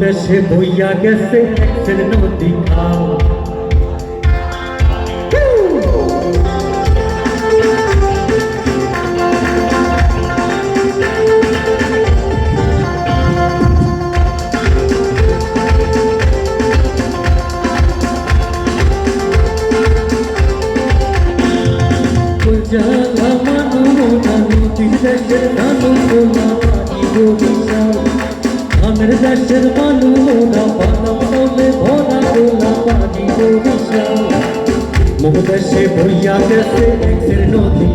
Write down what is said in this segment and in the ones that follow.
দেশে বইয়া গেছে এক্সের নদী খাও জ্বালা মানু নানু দেশের নানু গোলা পানি গরিশাল আমের দেশের মানু মোরা পানাম বলে ভরা গোলা পানি গরিশাল মুখ দেশে বইয়া গেছে এক্সের নদী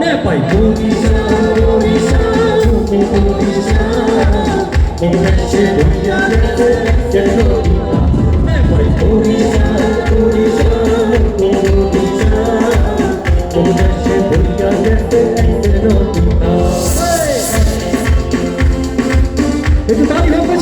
নে পাই বরিশাল বরিশাল মুখ দেশে বইয়া গেছে Eles sabem tá não,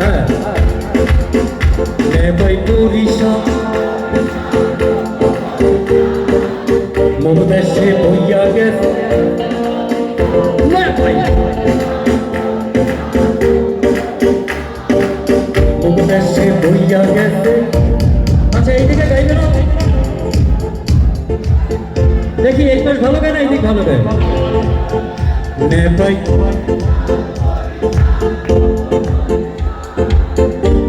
হ্যাঁ পুরিশা মমদেশে বইয়া গেছে গেছে আচ্ছা এই দিকে গাইবে না দেখি এই ভালো গায় না এই দিক ভালো গায় নে ভাই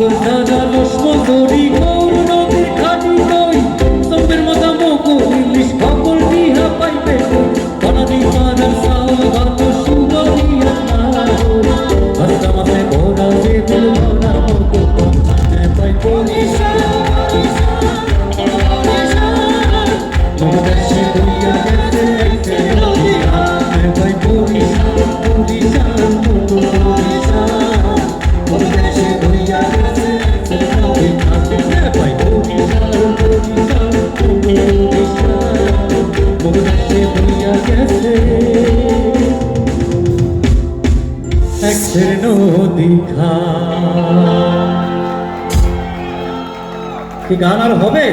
আগুন দাদা একতে দীঘা কি গান আর হবে?